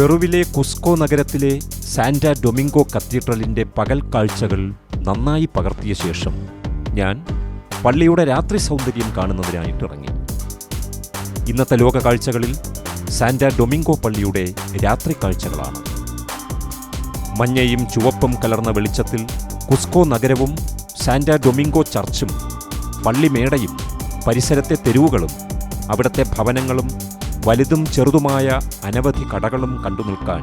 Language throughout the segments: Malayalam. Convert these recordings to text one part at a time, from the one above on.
പെറുവിലെ കുസ്കോ നഗരത്തിലെ സാന്റ ഡൊമിംഗോ കത്തീഡ്രലിന്റെ പകൽ കാഴ്ചകൾ നന്നായി പകർത്തിയ ശേഷം ഞാൻ പള്ളിയുടെ രാത്രി സൗന്ദര്യം കാണുന്നതിനായിട്ട് ഇറങ്ങി ഇന്നത്തെ ലോക കാഴ്ചകളിൽ സാന്റ ഡൊമിംഗോ പള്ളിയുടെ രാത്രി കാഴ്ചകളാണ് മഞ്ഞയും ചുവപ്പും കലർന്ന വെളിച്ചത്തിൽ കുസ്കോ നഗരവും സാന്റ ഡൊമിംഗോ ചർച്ചും പള്ളിമേടയും പരിസരത്തെ തെരുവുകളും അവിടുത്തെ ഭവനങ്ങളും വലുതും ചെറുതുമായ അനവധി കടകളും കണ്ടു നിൽക്കാൻ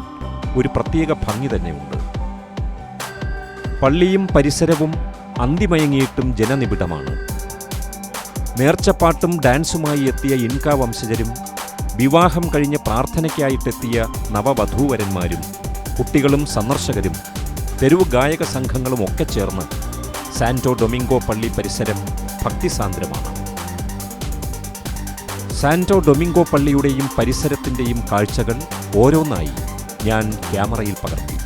ഒരു പ്രത്യേക ഭംഗി തന്നെയുണ്ട്. പള്ളിയും പരിസരവും അന്തിമയങ്ങിയിട്ടും ജനനിബിഡമാണ്. നേർച്ചപ്പാട്ടും ഡാൻസുമായി എത്തിയ ഇൻക വംശജരും വിവാഹം കഴിഞ്ഞ് പ്രാർത്ഥനയ്ക്കായിട്ടെത്തിയ നവവധൂവരന്മാരും കുട്ടികളും സന്ദർശകരും തെരുവ് ഗായക സംഘങ്ങളും ഒക്കെ ചേർന്ന് സാന്റോ ഡൊമിംഗോ പള്ളി പരിസരം ഭക്തിസാന്ദ്രമാണ്. സാന്റോ ഡൊമിംഗോ പള്ളിയുടെയും പരിസരത്തിന്റെയും കാഴ്ചകൾ ഓരോന്നായി ഞാൻ ക്യാമറയിൽ പകർത്തി.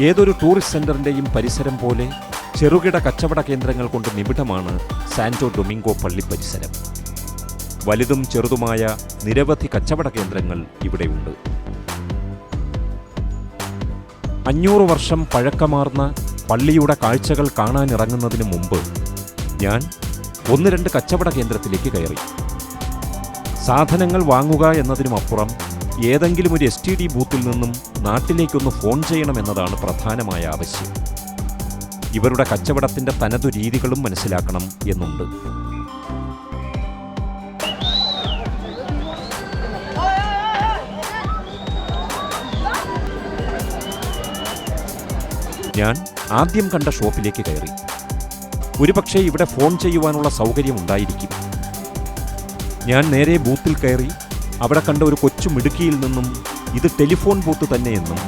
ഏതൊരു ടൂറിസ്റ്റ് സെന്ററിന്റെയും പരിസരം പോലെ ചെറുകിട കച്ചവട കേന്ദ്രങ്ങൾ കൊണ്ട് നിബിഡമാണ് സാന്റോ ഡൊമിംഗോ പള്ളി പരിസരം. വലുതും ചെറുതുമായ നിരവധി കച്ചവട കേന്ദ്രങ്ങൾ ഇവിടെയുണ്ട് അഞ്ഞൂറ് വർഷം പഴക്കമാർന്ന പള്ളിയുടെ കാഴ്ചകൾ കാണാനിറങ്ങുന്നതിന് മുമ്പ് ഞാൻ ഒന്ന് രണ്ട് കച്ചവട കേന്ദ്രത്തിലേക്ക് കയറി. സാധനങ്ങൾ വാങ്ങുക എന്നതിനുമപ്പുറം ഏതെങ്കിലും ഒരു എസ് ടി ഡി ബൂത്തിൽ നിന്നും നാട്ടിലേക്കൊന്ന് ഫോൺ ചെയ്യണമെന്നതാണ് പ്രധാനമായ ആവശ്യം. ഇവരുടെ കച്ചവടത്തിന്റെ തനതു രീതികളും മനസ്സിലാക്കണം എന്നുണ്ട്. ഞാൻ ആദ്യം കണ്ട ഷോപ്പിലേക്ക് കയറി. ഒരുപക്ഷെ ഇവിടെ ഫോൺ ചെയ്യുവാനുള്ള സൗകര്യം ഉണ്ടായിരിക്കും. ഞാൻ നേരെ ബൂത്തിൽ കയറി അവിടെ കണ്ട ഒരു കൊച്ചു മിടുക്കിയിൽ നിന്നും ഇത് ടെലിഫോൺ ബൂത്ത് തന്നെയെന്നും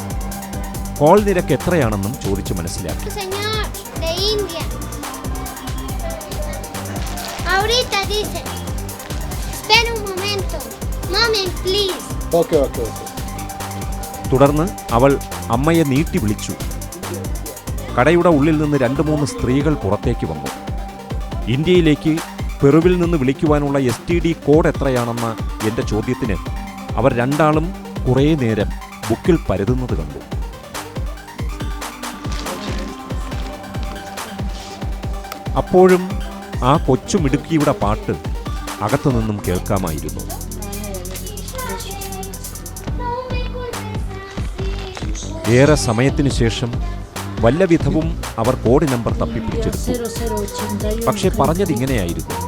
കോൾ നിരക്ക് എത്രയാണെന്നും ചോദിച്ചു മനസ്സിലാക്കി Señor, de India. Ahorita dice. Espera un momento. Moment, please. Okay okay okay തുടർന്ന് അവൾ അമ്മയെ നീട്ടി വിളിച്ചു കടയുടെ ഉള്ളിൽ നിന്ന് രണ്ട് മൂന്ന് സ്ത്രീകൾ പുറത്തേക്ക് വന്നു ഇന്ത്യയിലേക്ക് പെറുവിൽ നിന്ന് വിളിക്കുവാനുള്ള എസ് ടി ഡി കോഡ് എത്രയാണെന്ന എന്റെ ചോദ്യത്തിന് അവർ രണ്ടാളും കുറേ നേരം ബുക്കിൽ പരതുന്നത് കണ്ടു. അപ്പോഴും ആ കൊച്ചുമിടുക്കിയുടെ പാട്ട് അകത്തു നിന്നും കേൾക്കാമായിരുന്നു. ഏറെ സമയത്തിനു ശേഷം വല്ലവിധവും അവർ കോഡ് നമ്പർ തപ്പിപ്പിടിച്ചെടുത്തു. പക്ഷേ പറഞ്ഞതിങ്ങനെയായിരുന്നു.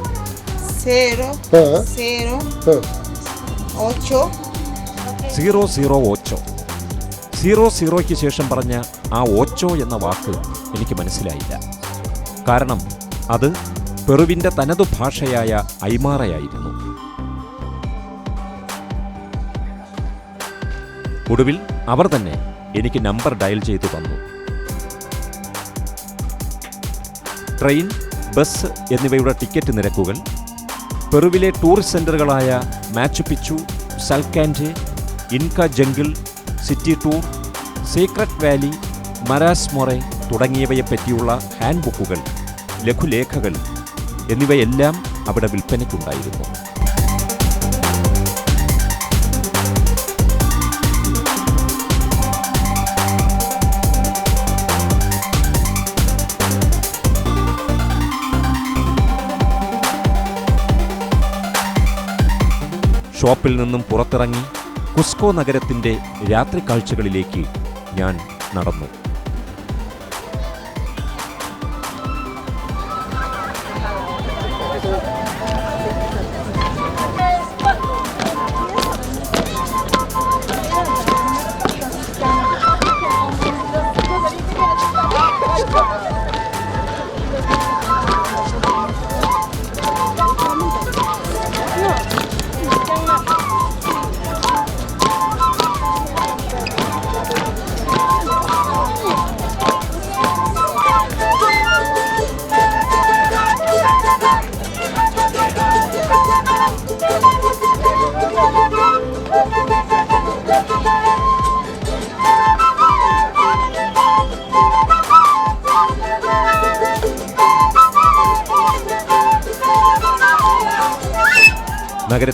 0, 0, 8, സീറോ സീറോ ഓച്ചോ സീറോ സീറോയ്ക്ക് ശേഷം പറഞ്ഞ ആ ഓച്ചോ എന്ന വാക്ക് എനിക്ക് മനസ്സിലായില്ല. കാരണം അത് പെറുവിന്റെ തനതു ഭാഷയായ ഐമാറയായിരുന്നു ഒടുവിൽ അവർ തന്നെ എനിക്ക് നമ്പർ ഡയൽ ചെയ്തു തന്നു. ട്രെയിൻ ബസ് എന്നിവയുടെ ടിക്കറ്റ് നിരക്കുകൾ പെറുവിലെ ടൂറിസ്റ്റ് സെന്ററുകളായ മാച്ചു Picchu സൽക്കാൻഡ് Inca jungle city tour secret valley Maras Moray തുടങ്ങിയവയെപ്പറ്റിയുള്ള hand ബുക്കുകൾ ലഘുലേഖകൾ എന്നിവയെല്ലാം അവിടെ വിൽപ്പനയ്ക്കുണ്ടായിരുന്നു. ഷോപ്പിൽ നിന്നും പുറത്തിറങ്ങി കുസ്കോ നഗരത്തിന്റെ രാത്രി കാഴ്ചകളിലേക്ക് ഞാൻ നടന്നു.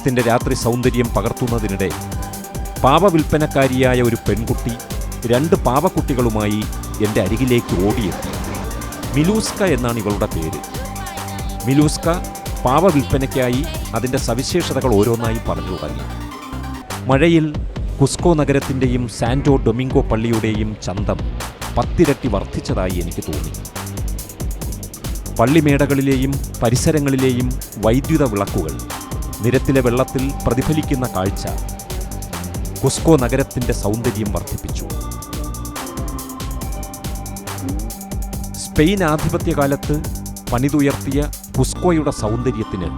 നഗരത്തിന്റെ രാത്രി സൗന്ദര്യം പകർത്തുന്നതിനിടെ പാവവിൽപ്പനക്കാരിയായ ഒരു പെൺകുട്ടി രണ്ട് പാവക്കുട്ടികളുമായി എന്റെ അരികിലേക്ക് ഓടിയെത്തി. മിലൂസ്ക എന്നാണ് ഇവളുടെ പേര്. മിലൂസ്ക പാവവിൽപ്പനയ്ക്കായി അതിന്റെ സവിശേഷതകൾ ഓരോന്നായി പറഞ്ഞു തുടങ്ങി മഴയിൽ കുസ്കോ നഗരത്തിന്റെയും സാന്റോ ഡൊമിംഗോ പള്ളിയുടെയും ചന്തം പത്തിരട്ടി വർദ്ധിച്ചതായി എനിക്ക് തോന്നി. പള്ളിമേടകളിലെയും പരിസരങ്ങളിലെയും വൈദ്യുത വിളക്കുകൾ നിരത്തിലെ വെള്ളത്തിൽ പ്രതിഫലിക്കുന്ന കാഴ്ച കുസ്കോ നഗരത്തിന്റെ സൗന്ദര്യം വർദ്ധിപ്പിച്ചു. സ്പെയിൻ ആധിപത്യകാലത്ത് പണിതുയർത്തിയ കുസ്കോയുടെ സൗന്ദര്യത്തിന്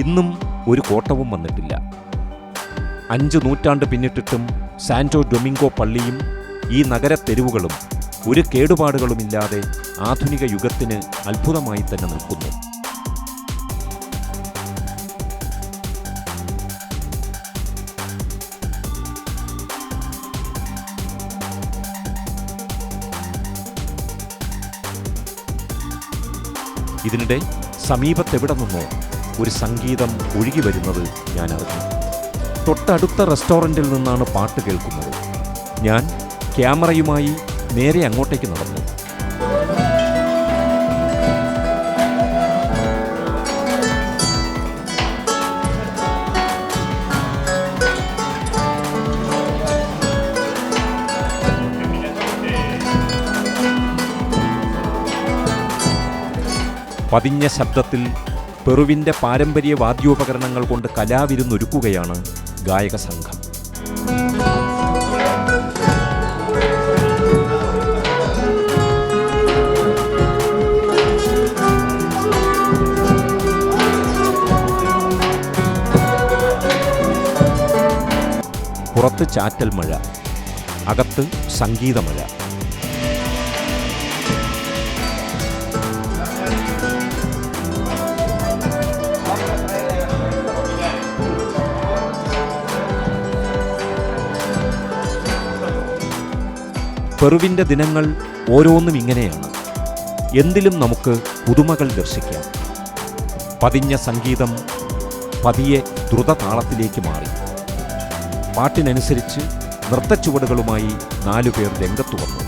ഇന്നും ഒരു കോട്ടവും വന്നിട്ടില്ല. അഞ്ച് നൂറ്റാണ്ട് പിന്നിട്ടിട്ടും സാന്റോ ഡൊമിംഗോ പള്ളിയും ഈ നഗരത്തെരുവുകളും ഒരു കേടുപാടുകളുമില്ലാതെ ആധുനിക യുഗത്തിന് അത്ഭുതമായി തന്നെ നിൽക്കുന്നു. ഇതിനിടെ സമീപത്തെവിടെ നിന്നോ ഒരു സംഗീതം ഒഴുകി വരുന്നത് ഞാൻ അറിഞ്ഞു. തൊട്ടടുത്ത റെസ്റ്റോറന്റിൽ നിന്നാണ് പാട്ട് കേൾക്കുന്നത്. ഞാൻ ക്യാമറയുമായി നേരെ അങ്ങോട്ടേക്ക് നടന്നു. പതിഞ്ഞ ശബ്ദത്തിൽ പെറുവിന്റെ പാരമ്പര്യ വാദ്യോപകരണങ്ങൾ കൊണ്ട് കലാവിരുന്നൊരുക്കുകയാണ് ഗായക സംഘം പുറത്ത് ചാറ്റൽ മഴ അകത്ത് സംഗീതമഴ. പെറുവിന്റെ ദിനങ്ങൾ ഓരോന്നും ഇങ്ങനെയാണ്. എന്തിലും നമുക്ക് പുതുമകൾ ദർശിക്കാം. പതിഞ്ഞ സംഗീതം പതിയെ ദ്രുത താളത്തിലേക്ക് മാറി. പാട്ടിനനുസരിച്ച് നൃത്തച്ചുവടുകളുമായി നാലുപേർ രംഗത്തു വന്നു.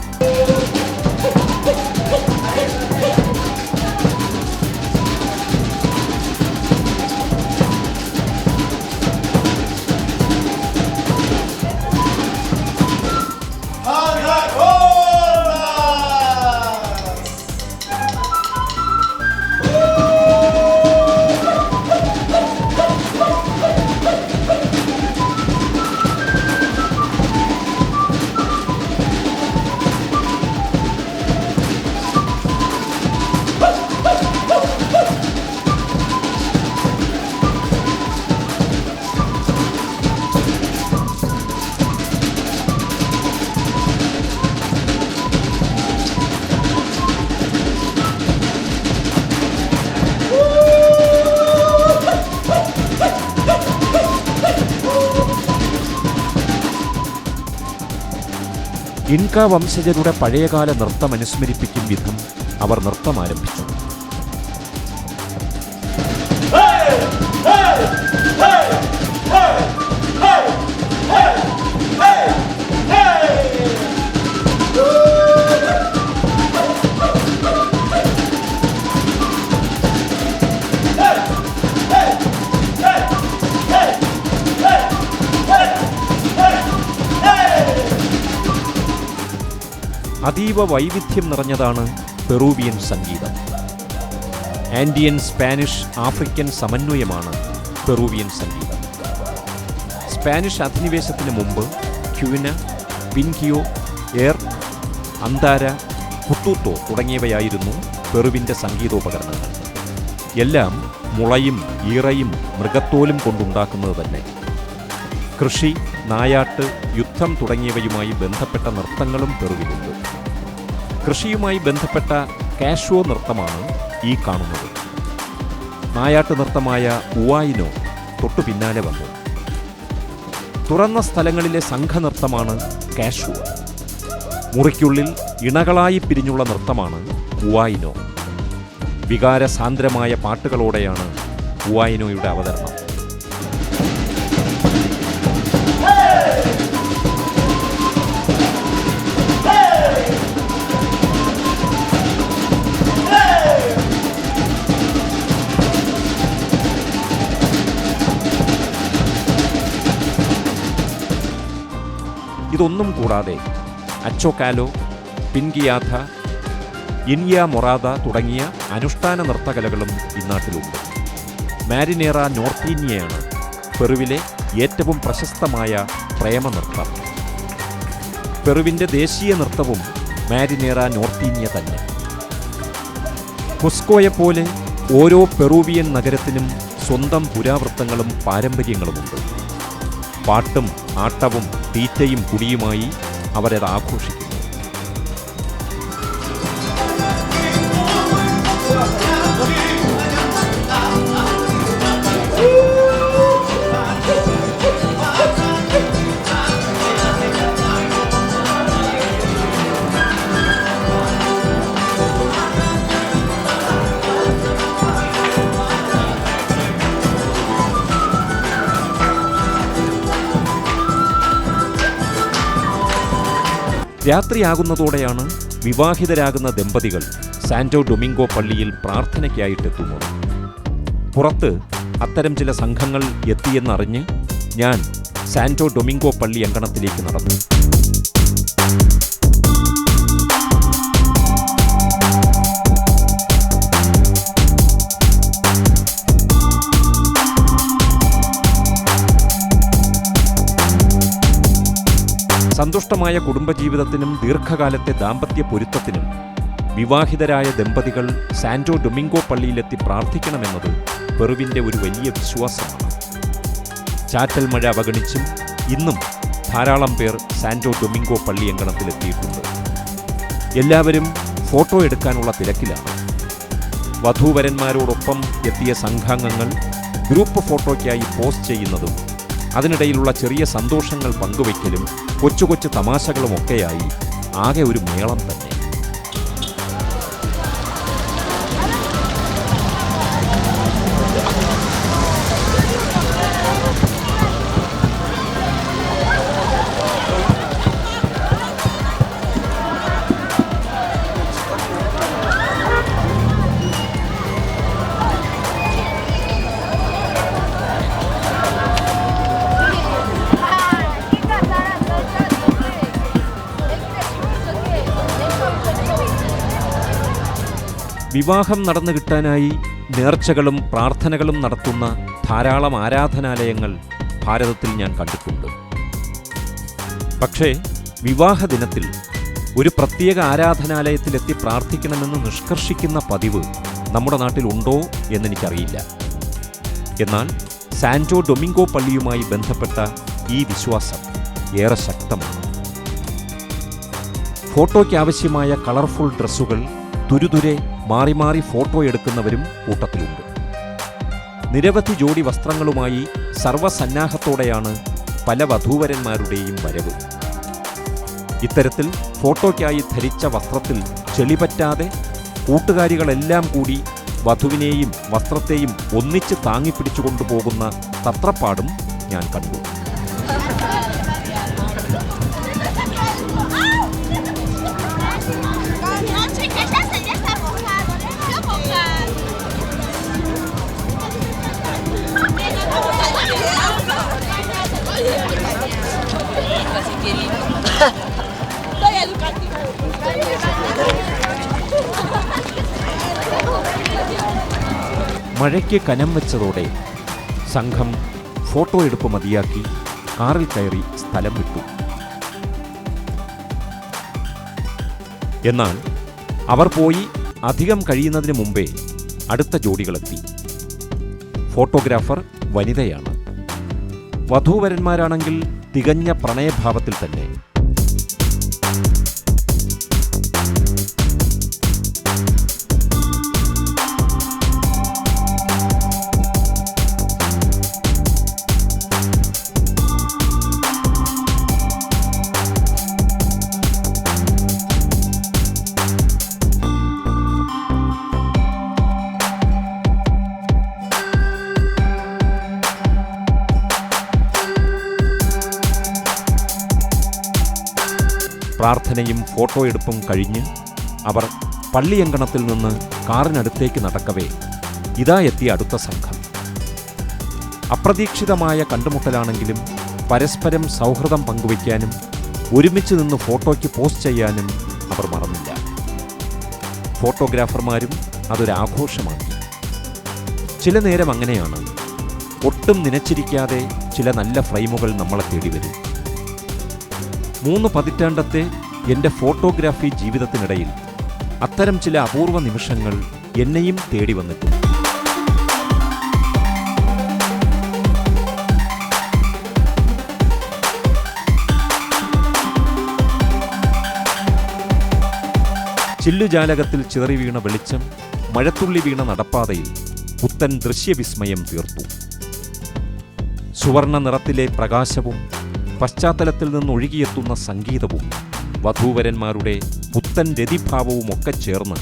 ഇൻക വംശജരുടെ പഴയകാല നൃത്തം അനുസ്മരിപ്പിക്കും വിധം അവർ നൃത്തം അതീവ വൈവിധ്യം നിറഞ്ഞതാണ് പെറൂവിയൻ സംഗീതം. ആൻഡിയൻ സ്പാനിഷ് ആഫ്രിക്കൻ സമന്വയമാണ് പെറൂവിയൻ സംഗീതം. സ്പാനിഷ് അധിനിവേശത്തിന് മുമ്പ് ക്യൂന പിൻകിയോ എർ അന്താര കുത്തൂത്തോ തുടങ്ങിയവയായിരുന്നു പെറുവിന്റെ സംഗീതോപകരണങ്ങൾ. എല്ലാം മുളയും ഈറയും മൃഗത്തോലും കൊണ്ടുണ്ടാക്കുന്നത് തന്നെ. കൃഷി നായാട്ട് യുദ്ധം തുടങ്ങിയവയുമായി ബന്ധപ്പെട്ട നൃത്തങ്ങളും പെറുവിലുണ്ട്. കൃഷിയുമായി ബന്ധപ്പെട്ട കാഷ്വോ നൃത്തമാണ് ഈ കാണുന്നത്. നായാട്ട് നൃത്തമായ ഉവായിനോ തൊട്ടു പിന്നാലെ വന്നു. തുറന്ന സ്ഥലങ്ങളിലെ സംഘനൃത്തമാണ് കാഷ്വോ. മുറിക്കുള്ളിൽ ഇണകളായി പിരിഞ്ഞുള്ള നൃത്തമാണ് ഉവായിനോ. വികാരസാന്ദ്രമായ പാട്ടുകളോടെയാണ് ഉവായിനോയുടെ അവതരണം. ഇതൊന്നും കൂടാതെ അച്ചോക്കാലോ പിൻകിയാഥ ഇൻയ മൊറാദ തുടങ്ങിയ അനുഷ്ഠാന നൃത്തകലകളും ഇന്നാട്ടിലുണ്ട് മാരിനേറ നോർത്തീനിയയാണ് പെറുവിലെ ഏറ്റവും പ്രശസ്തമായ പ്രേമനൃത്തം. പെറുവിന്റെ ദേശീയ നൃത്തവും മാരിനേറ നോർത്തീനിയ തന്നെ. കുസ്കോയെപ്പോലെ ഓരോ പെറൂവിയൻ നഗരത്തിനും സ്വന്തം പുരാവൃത്തങ്ങളും പാരമ്പര്യങ്ങളുമുണ്ട്. പാട്ടും ആട്ടവും തീറ്റയും കുടിയുമായി അവരത് ആഘോഷിക്കുന്നു രാത്രിയാകുന്നതോടെയാണ് വിവാഹിതരാകുന്ന ദമ്പതികൾ സാന്റോ ഡൊമിംഗോ പള്ളിയിൽ പ്രാർത്ഥനയ്ക്കായിട്ടെത്തുന്നത്. പുറത്ത് അത്തരം ചില സംഘങ്ങൾ എത്തിയെന്നറിഞ്ഞ് ഞാൻ സാന്റോ ഡൊമിംഗോ പള്ളി അങ്കണത്തിലേക്ക് നടന്നു. സന്തുഷ്ടമായ കുടുംബജീവിതത്തിനും ദീർഘകാലത്തെ ദാമ്പത്യ പൊരുത്തത്തിനും വിവാഹിതരായ ദമ്പതികൾ സാന്റോ ഡൊമിംഗോ പള്ളിയിലെത്തി പ്രാർത്ഥിക്കണമെന്നത് പെറുവിന്റെ ഒരു വലിയ വിശ്വാസമാണ്. ചാറ്റൽ മഴ അവഗണിച്ചും ഇന്നും ധാരാളം പേർ സാന്റോ ഡൊമിംഗോ പള്ളി അങ്കണത്തിലെത്തിയിട്ടുണ്ട് എല്ലാവരും ഫോട്ടോ എടുക്കാനുള്ള തിരക്കിലാണ്. വധൂവരന്മാരോടൊപ്പം എത്തിയ സംഘാംഗങ്ങൾ ഗ്രൂപ്പ് ഫോട്ടോയ്ക്കായി പോസ്റ്റ് ചെയ്യുന്നതും അതിനിടയിലുള്ള ചെറിയ സന്തോഷങ്ങൾ പങ്കുവയ്ക്കലും കൊച്ചു കൊച്ചു തമാശകളുമൊക്കെയായി ആകെ ഒരു മേളം തന്നെ. വിവാഹം നടന്നു കിട്ടാനായി നേർച്ചകളും പ്രാർത്ഥനകളും നടത്തുന്ന ധാരാളം ആരാധനാലയങ്ങൾ ഭാരതത്തിൽ ഞാൻ കണ്ടിട്ടുണ്ട്. പക്ഷേ വിവാഹ ദിനത്തിൽ ഒരു പ്രത്യേക ആരാധനാലയത്തിലെത്തി പ്രാർത്ഥിക്കണമെന്ന് നിഷ്കർഷിക്കുന്ന പതിവ് നമ്മുടെ നാട്ടിൽ ഉണ്ടോ എന്നെനിക്കറിയില്ല. എന്നാൽ സാന്റോ ഡൊമിംഗോ പള്ളിയുമായി ബന്ധപ്പെട്ട ഈ വിശ്വാസം ഏറെ ശക്തമാണ്. ഫോട്ടോയ്ക്ക് ആവശ്യമായ കളർഫുൾ ഡ്രസ്സുകൾ തുരുതുരെ മാറി മാറി ഫോട്ടോ എടുക്കുന്നവരും കൂട്ടത്തിലുണ്ട്. നിരവധി ജോഡി വസ്ത്രങ്ങളുമായി സർവസന്നാഹത്തോടെയാണ് പല വധൂവരന്മാരുടെയും വരവ്. ഇത്തരത്തിൽ ഫോട്ടോയ്ക്കായി ധരിച്ച വസ്ത്രത്തിൽ ചെളിപറ്റാതെ കൂട്ടുകാരികളെല്ലാം കൂടി വധുവിനെയും വസ്ത്രത്തെയും ഒന്നിച്ച് താങ്ങിപ്പിടിച്ചു കൊണ്ടുപോകുന്ന തത്രപ്പാടും ഞാൻ കണ്ടു. Soy educativa. മഴയ്ക്ക് കനം വെച്ചതോടെ സംഘം ഫോട്ടോ എടുപ്പ് മതിയാക്കി കാറിൽ കയറി സ്ഥലം വിട്ടു. എന്നാൽ അവർ പോയി അധികം കഴിയുന്നതിന് മുമ്പേ അടുത്ത ജോഡികളെത്തി. ഫോട്ടോഗ്രാഫർ വനിതയാണ്. വധൂവരന്മാരാണെങ്കിൽ തികഞ്ഞ പ്രണയഭാവത്തിൽ തന്നെ. പ്രാർത്ഥനയും ഫോട്ടോ എടുപ്പും കഴിഞ്ഞ് അവർ പള്ളിയങ്കണത്തിൽ നിന്ന് കാറിനടുത്തേക്ക് നടക്കവേ ഇതാ എത്തിയ അടുത്ത സംഘം. അപ്രതീക്ഷിതമായ കണ്ടുമുട്ടലാണെങ്കിലും പരസ്പരം സൗഹൃദം പങ്കുവയ്ക്കാനും ഒരുമിച്ച് നിന്ന് ഫോട്ടോയ്ക്ക് പോസ്റ്റ് ചെയ്യാനും അവർ മറന്നില്ല. ഫോട്ടോഗ്രാഫർമാരും അതൊരാഘോഷമാക്കി ചില നേരം അങ്ങനെയാണ്. ഒട്ടും നനച്ചിരിക്കാതെ ചില നല്ല ഫ്രെയിമുകൾ നമ്മളെ തേടി വരും മൂന്ന് പതിറ്റാണ്ടത്തെ എന്റെ ഫോട്ടോഗ്രാഫി ജീവിതത്തിനിടയിൽ അത്തരം ചില അപൂർവ നിമിഷങ്ങൾ എന്നെയും തേടി വന്നിട്ടുണ്ട്. ചില്ലുജാലകത്തിൽ ചിതറി വീണ വെളിച്ചം മഴത്തുള്ളി വീണ നടപ്പാതയിൽ പുത്തൻ ദൃശ്യവിസ്മയം തീർത്തു. സുവർണ നിറത്തിലെ പ്രകാശവും പശ്ചാത്തലത്തിൽ നിന്ന് ഒഴുകിയെത്തുന്ന സംഗീതവും വധൂവരന്മാരുടെ പുത്തൻ രതിഭാവവുമൊക്കെ ചേർന്ന്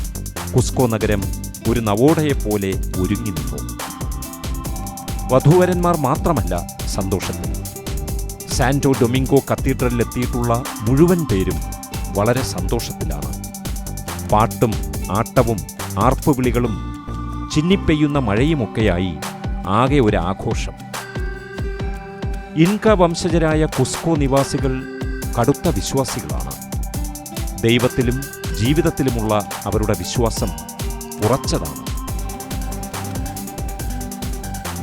കുസ്കോ നഗരം ഒരു നവോടയെപ്പോലെ ഒരുങ്ങി നിന്നു. വധൂവരന്മാർ മാത്രമല്ല സന്തോഷത്തിൽ. സാന്റോ ഡൊമിംഗോ കത്തീഡ്രലിലെത്തിയിട്ടുള്ള മുഴുവൻ പേരും വളരെ സന്തോഷത്തിലാണ്. പാട്ടും ആട്ടവും ആർപ്പുവിളികളും ചിന്നിപ്പെയ്യുന്ന മഴയുമൊക്കെയായി ആകെ ഒരു ആഘോഷം. ഇൻക വംശജരായ കുസ്കോ നിവാസികൾ കടുത്ത വിശ്വാസികളാണ്. ദൈവത്തിലും ജീവിതത്തിലുമുള്ള അവരുടെ വിശ്വാസം ഉറച്ചതാണ്.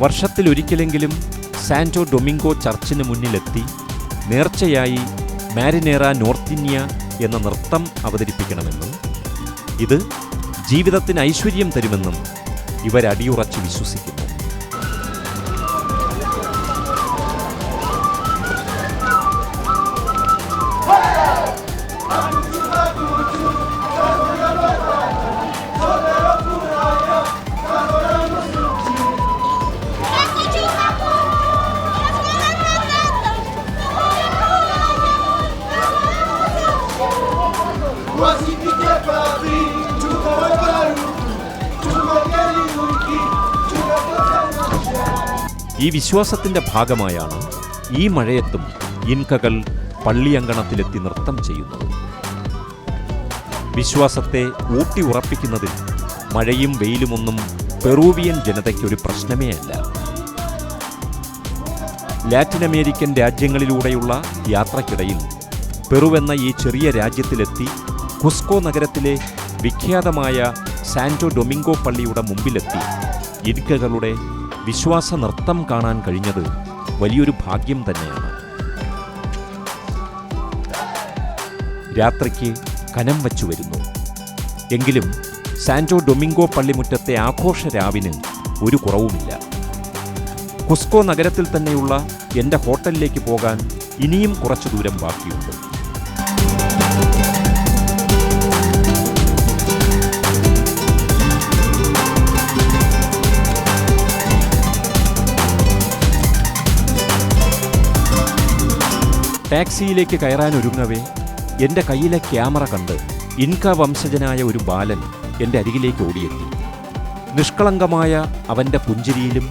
വർഷത്തിലൊരിക്കലെങ്കിലും സാന്റോ ഡൊമിംഗോ ചർച്ചിന് മുന്നിലെത്തി നേർച്ചയായി മാരിനേറ നോർത്തിന്യ എന്ന നൃത്തം അവതരിപ്പിക്കണമെന്നും ഇത് ജീവിതത്തിന് ഐശ്വര്യം തരുമെന്നും ഇവരടിയുറച്ച് വിശ്വസിക്കുന്നു. ഈ വിശ്വാസത്തിന്റെ ഭാഗമായാണ് ഈ മഴയത്തും ഇൻകകൾ പള്ളിയങ്കണത്തിലെത്തി നൃത്തം ചെയ്യുന്നത്. വിശ്വാസത്തെ ഊട്ടി ഉറപ്പിക്കുന്നതിൽ മഴയും വെയിലുമൊന്നും പെറൂവിയൻ ജനതയ്ക്കൊരു പ്രശ്നമേ അല്ല. ലാറ്റിൻ അമേരിക്കൻ രാജ്യങ്ങളിലൂടെയുള്ള യാത്രക്കിടയിൽ പെറുവെന്ന ഈ ചെറിയ രാജ്യത്തിലെത്തി കുസ്കോ നഗരത്തിലെ വിഖ്യാതമായ സാന്റോ ഡൊമിംഗോ പള്ളിയുടെ മുമ്പിലെത്തി ഇൻകകളുടെ വിശ്വാസ നൃത്തം കാണാൻ കഴിഞ്ഞത് വലിയൊരു ഭാഗ്യം തന്നെയാണ്. രാത്രിക്ക് കനം വച്ചു വരുന്നു. എങ്കിലും സാന്റോ ഡൊമിംഗോ പള്ളിമുറ്റത്തെ ആഘോഷ രാവിന് ഒരു കുറവുമില്ല. കുസ്കോ നഗരത്തിൽ തന്നെയുള്ള എന്റെ ഹോട്ടലിലേക്ക് പോകാൻ ഇനിയും കുറച്ചു ദൂരം ബാക്കിയുണ്ട്. ടാക്സിയിലേക്ക് കയറാനൊരുങ്ങവേ എന്റെ കയ്യിലെ ക്യാമറ കണ്ട് ഇൻക വംശജനായ ഒരു ബാലൻ എന്റെ അരികിലേക്ക് ഓടിയെത്തി. നിഷ്കളങ്കമായ അവന്റെ പുഞ്ചിരിയിലും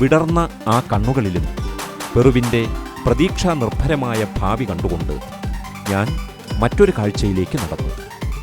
വിടർന്ന ആ കണ്ണുകളിലും പെറുവിന്റെ പ്രതീക്ഷാ നിർഭരമായ ഭാവി കണ്ടുകൊണ്ട് ഞാൻ മറ്റൊരു കാഴ്ചയിലേക്ക് നടന്നു.